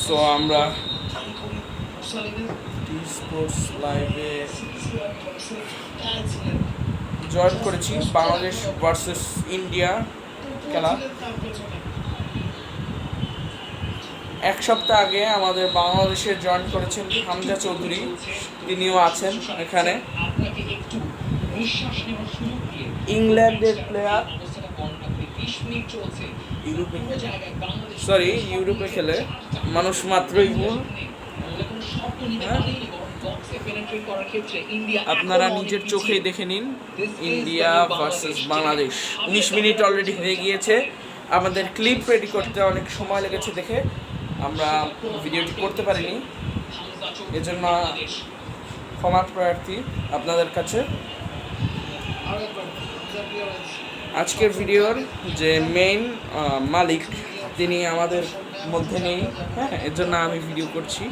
So আমরা T Sports লাইভে join করেছি বাংলাদেশ ভার্সেস ইন্ডিয়া খেলা। এক সপ্তাহ আগে আমাদের বাংলাদেশে জয়েন করেছেন হামজা চৌধুরী তিনিও আছেন এখানে। ইংল্যান্ডের প্লেয়ার অবস্থাটা বল আপনি 20 মিনিট চলছে ইউরোপে বাংলাদেশ সরি ইউরোপে খেলে। মানুষ মাত্রই ভুল হ্যাঁ। আপনারা নিজের চোখেই দেখে নিন। India versus Bangladesh. উনিশ মিনিট অলরেডি হয়ে গিয়েছে। আমাদের ক্লিপ রেডি করতে অনেক সময় লেগেছে দেখে। আমরা ভিডিওটি করতে পারিনি। এজন্য ক্ষমা প্রার্থী আপনাদের কাছে। আজকের ভিডিওর যে মেইন মালিক তিনি আমাদের মধ্যে নেই হ্যাঁ এর জন্য আমি ভিডিও করছি।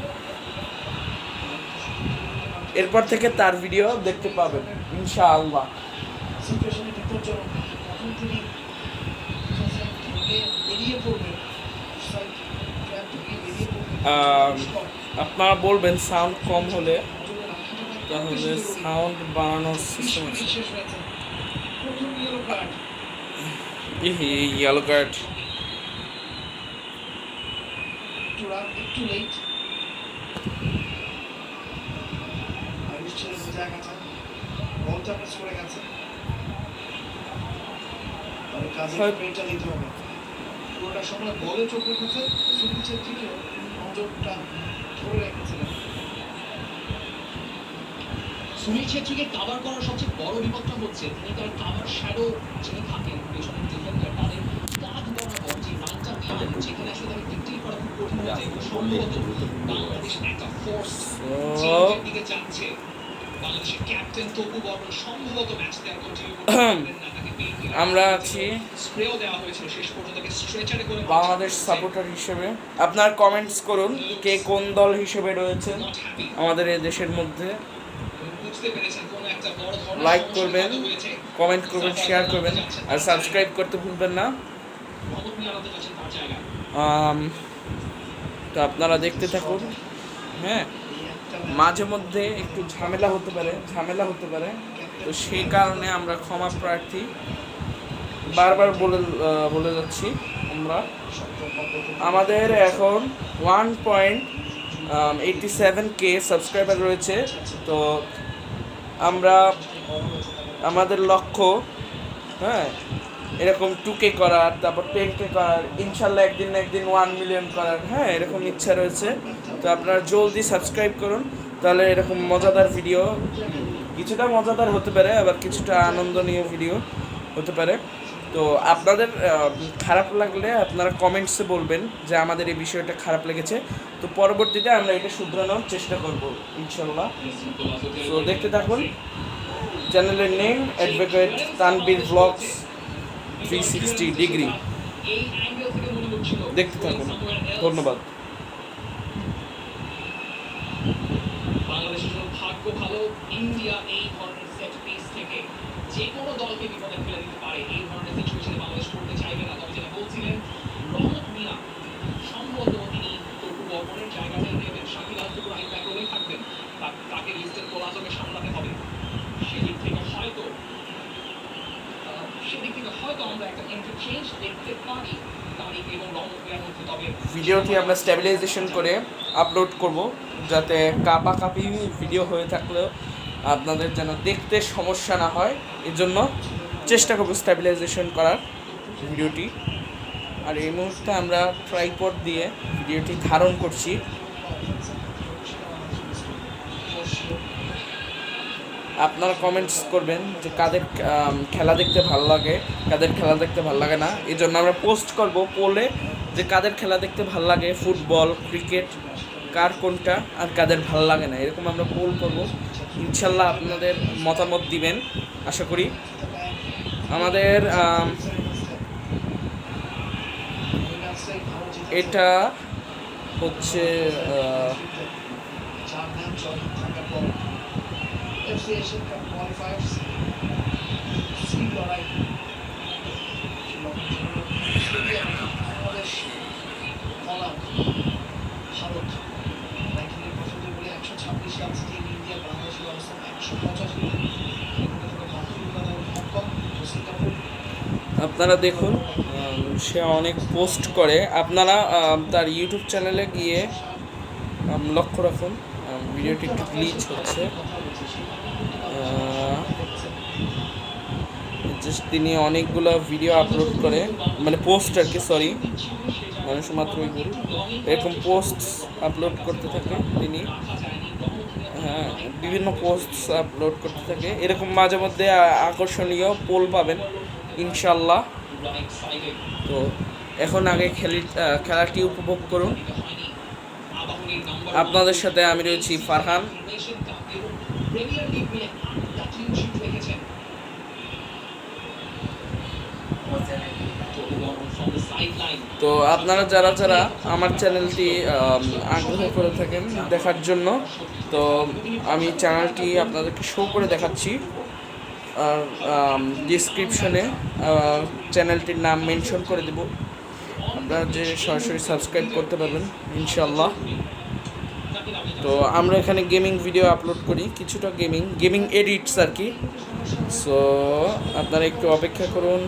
এরপর থেকে তার ভিডিও দেখতে পাবেন ইনশাআল্লাহ। পড়বেন আম, আপনারা বলবেন সাউন্ড কম হলে তাহলে সাউন্ড বাড়ানোর সিস্টেম আছে। ইয়েলো কার্ড পুরোটা সময় বলে চোখ রেখেছে সুনীল ছেত্রীকেও নজরটা ধরে রেখেছিলেন সুনীল ছেত্রীকে কাভার করার সবচেয়ে বড় বিপদটা হচ্ছে তিনি তার কাভার শ্যাডো যিনি থাকেন পেছনের ডিফেন্ডার তাদের কাঁধ বরাবর যে রানটা দিলেন যেখানে আসলে তাকে ডিকটেট করা খুব কঠিন হয়ে যায়। সম্ভবত বাংলাদেশ একটা ফোর্স দিকে যাচ্ছে। বাংলাদেশের ক্যাপ্টেন তপু বর্মন সম্ভবত ম্যাচটা কন্টিনিউ করতে না আমরা আছি বাংলাদেশ সাপোর্টার হিসেবে। আপনার কমেন্টস করুন কে কোন দল হিসেবে রয়েছেন আমাদের এই দেশের মধ্যে। লাইক করবেন কমেন্ট করবেন শেয়ার করবেন আর সাবস্ক্রাইব করতে ভুলবেন না। তো আপনারা দেখতে থাকুন। হ্যাঁ মাঝে মধ্যে একটু ঝামেলা হতে পারে ঝামেলা হতে পারে। তো সেই কারণে আমরা ক্ষমা প্রার্থী। বারবার বলে বলে যাচ্ছি আমরা। আমাদের এখন one point eighty seven K subscriber রয়েছে। তো আমরা, আমাদের লক্ষ্য হ্যাঁ এরকম টুকে করার, তারপর টেনকে করার, ইনশাল্লাহ একদিন না একদিন ওয়ান মিলিয়ন করার হ্যাঁ এরকম ইচ্ছা রয়েছে। তো আপনারা জলদি সাবস্ক্রাইব করুন, তাহলে এরকম মজাদার ভিডিও কিছুটা মজাদার হতে পারে, আবার কিছুটা আনন্দনীয় ভিডিও হতে পারে। তো আপনাদের খারাপ লাগলে আপনারা কমেন্টসে বলবেন যে আমাদের এই বিষয়টা খারাপ লেগেছে। তো পরবর্তীতে আমরা এটা শুধরানোর চেষ্টা করব, ইনশাল্লাহ। তো দেখতে থাকুন। চ্যানেলের name advocate Tanvir blogs three sixty degree দেখতে থাকুন। ধন্যবাদ। বাংলাদেশের ভাগ্য ভালো। ইন্ডিয়া এই ধরনের সেট পিস থেকে যে কোনো দলকে বিপদে ফেলে দিতে পারে। এই ধরনের সিচুয়েশনে বাংলাদেশ করতে চাইবে না, তবে যেটা বলছিলেন রহমত মিয়া, সম্ভবত তিনি তপু বর্মনের জায়গাটাই নেবেন। শাকিল আলটুকু রাইট ব্যাক রোলেই থাকবেন। তাকে লিস্টের কোলাজমে সামলাতে হবে। সেদিক থেকে হয়তো সেদিক থেকে হয়তো আমরা একটা ইন্টারচেঞ্জ দেখতে পারি তবে ভিডিওটি আমরা স্ট্যাবিলাইজেশন করে আপলোড করব, যাতে কাপা কাপি ভিডিও হয়ে থাকলেও আপনাদের যেন দেখতে সমস্যা না হয় এর জন্য চেষ্টা করব স্ট্যাবিলাইজেশন করার ভিডিওটি। আর এই মুহূর্তে আমরা ট্রাইপড দিয়ে ভিডিওটি ধারণ করছি। আপনারা কমেন্টস করবেন যে কাদের খেলা দেখতে ভালো লাগে, কাদের খেলা দেখতে ভালো লাগে না। এই জন্য আমরা পোস্ট করব পোলে যে কাদের খেলা দেখতে ভালো লাগে, ফুটবল ক্রিকেট কার কোনটা আর কাদের ভালো লাগে না। এরকম আমরা পোল করব। ইনশাল্লাহ আপনাদের মতামত দিবেন আশা করি। আমাদের এটা হচ্ছে আপনারা দেখুন সে অনেক পোস্ট করে। আপনারা তার ইউটিউব চ্যানেলে গিয়ে লক্ষ্য রাখুন ভিডিওটি একটু গ্লিচ হচ্ছে। জাস্ট তিনি অনেকগুলো ভিডিও আপলোড করে মানে পোস্ট আর কি সরি মানুষ মাত্রই ভুল এরকম পোস্ট আপলোড করতে থাকে তিনি। হ্যাঁ বিভিন্ন পোস্ট আপলোড করতে থাকে। এরকম মাঝে মধ্যে আকর্ষণীয় পোল পাবেন। ইনশাল্লাহ তো এখন আগে খেলি খেলাটি উপভোগ করুন। আপনাদের সাথে আমি রয়েছি ফারহান। তো আপনারা যারা যারা আমার চ্যানেলটি আগ্রহ করে থাকেন দেখার জন্য, তো আমি চ্যানেলটি আপনাদেরকে শো করে দেখাচ্ছি। ডিসক্রিপশনে চ্যানেলটির নাম মেনশন করে দেব। আপনারা যে সরাসরি সাবস্ক্রাইব করতে পারবেন ইনশাল্লাহ তো আমরা এখানে গেমিং ভিডিও আপলোড করি, কিছুটা গেমিং গেমিং এডিটস আর কি। সো আপনারা একটু অপেক্ষা করুন।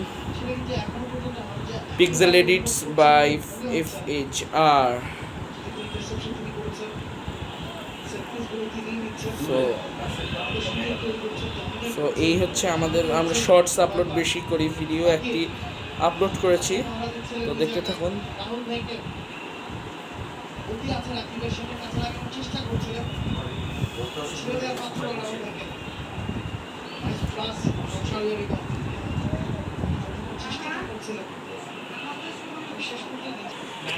Pixel edits by F H R so so এই হচ্ছে আমাদের, আমরা শর্টস আপলোড বেশি করি ভিডিও একটি আপলোড করেছি। তো দেখতে থাকুন।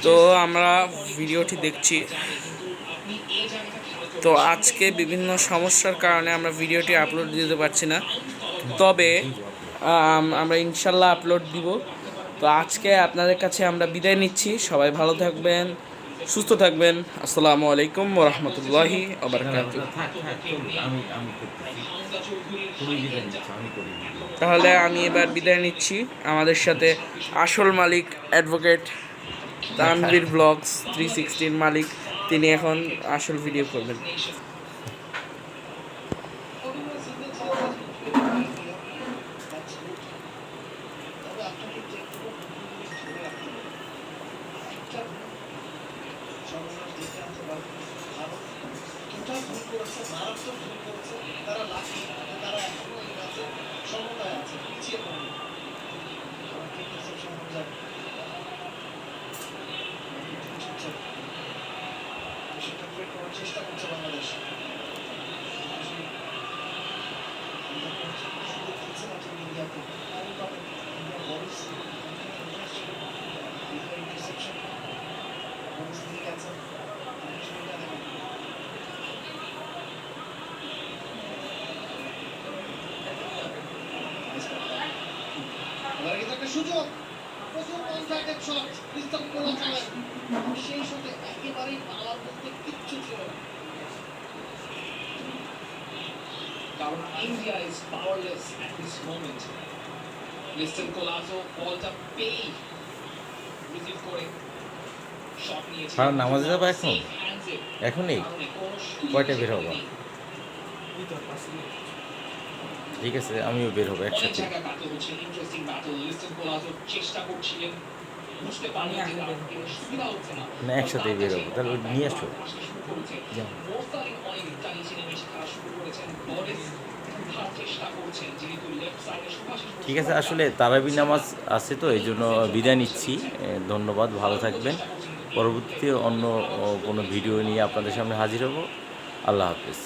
তো আমরা ভিডিওটি দেখছি। তো আজকে বিভিন্ন সমস্যার কারণে আমরা ভিডিওটি আপলোড দিতে পারছি না। তবে আমরা ইনশাল্লাহ আপলোড দিব। তো আজকে আপনাদের কাছে আমরা বিদায় নিচ্ছি। সবাই ভালো থাকবেন সুস্থ থাকবেন। আসসালামু আলাইকুম রহমতুল্লাহি করি। তাহলে আমি এবার বিদায় নিচ্ছি। আমাদের সাথে আসল মালিক অ্যাডভোকেট তানভীর ব্লগস থ্রি সিক্সটির মালিক। তিনি এখন আসল ভিডিও করবেন তবে আপনাকে যে কোনো ধরে রাখতে হবে একটা সর্বনাশ দেখে আনতে পারবে ভারত টোটাল ভুল করেছে মারাত্মক ভুল করেছে তারা লাকি তারা এখনও এই ম্যাচে সমতায় আছে পিছিয়ে পড়েনি ইন্টারসেপশন হয়ে যাবে সেটা ক্রিয়েট করার চেষ্টা করছে বাংলাদেশ সুযোগ দিচ্ছে না টিম ইন্ডিয়াকে আরও পাবে ইন্ডিয়া বলস ইন্টারসেপশন বলস দিয়ে গেছে সুবিধা নেবে এবার কিন্তু একটা সুযোগ প্রথম কনসার্টের শট ক্রিস্টাল কোলা চালায় সেই শটে একেবারেই পাওয়ার কিচ্ছু ছিল না। কারণ India is powerless at this moment Liston Colaco বলটা পেই রিসিভ করে শট নিয়েছে। ফারান, নামাজে যাবা এখন? এখনই? কয়টায় বের হবা? ঠিক আছে আমিও বের হব একসাথে। জায়গায় battle হচ্ছে, interesting battle। লিস্টন কোলাজো চেষ্টা করছিলেন। বুঝতে পারলেন যে তার কোনো সুবিধা হচ্ছে না। একসাথেই বের হব তাহলে নিয়ে আসো। ঠিক আছে আসলে তারাবি নামাজ আছে তো এই জন্য বিদায় নিচ্ছি। ধন্যবাদ ভালো থাকবেন। পরবর্তীতে অন্য কোনো ভিডিও নিয়ে আপনাদের সামনে হাজির হব। আল্লাহ হাফেজ।